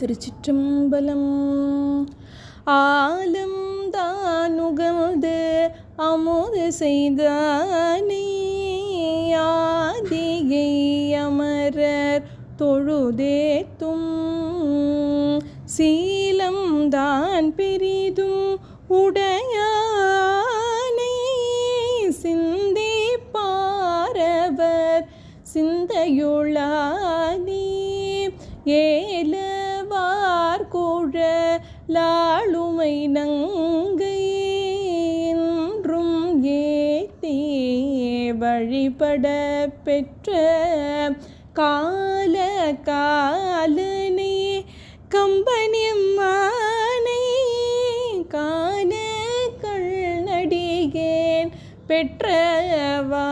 திருச்சிற்றம்பலம். ஆலம் தானுகமது அமுது செய்தானே. ஆதியை அமரர் தொழுதேத்தும். சீலம் தான் பெரிதும் உடையானை. சிந்தி பாரவர் சிந்தையுளானே. ஏலவார் குழலாளுமை நங்கையின்றும் ஏத்தே வழிபட பெற்ற கால காலனே கம்பனியம்மானை காண கள்நடிகேன் பெற்றவா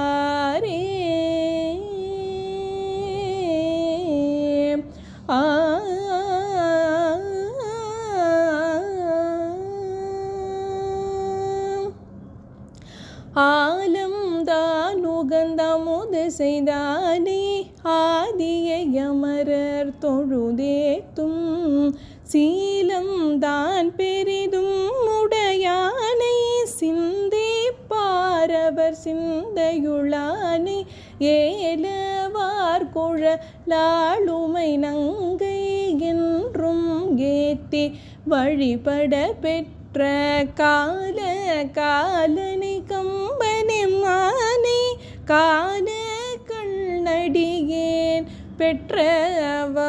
ஆலம் தான் உகந்தமுது செய்தானே ஆதியை அமரர் தொழுதேத்தும். சீலம் தான் பெரிதும் உடையானை சிந்தே பாரவர் சிந்தையுளானை. ஏலவார் குழலாளுமை நங்கை என்றும் ஏத்தி வழிபட பெற்ற கால காலனை பெற்றவாரே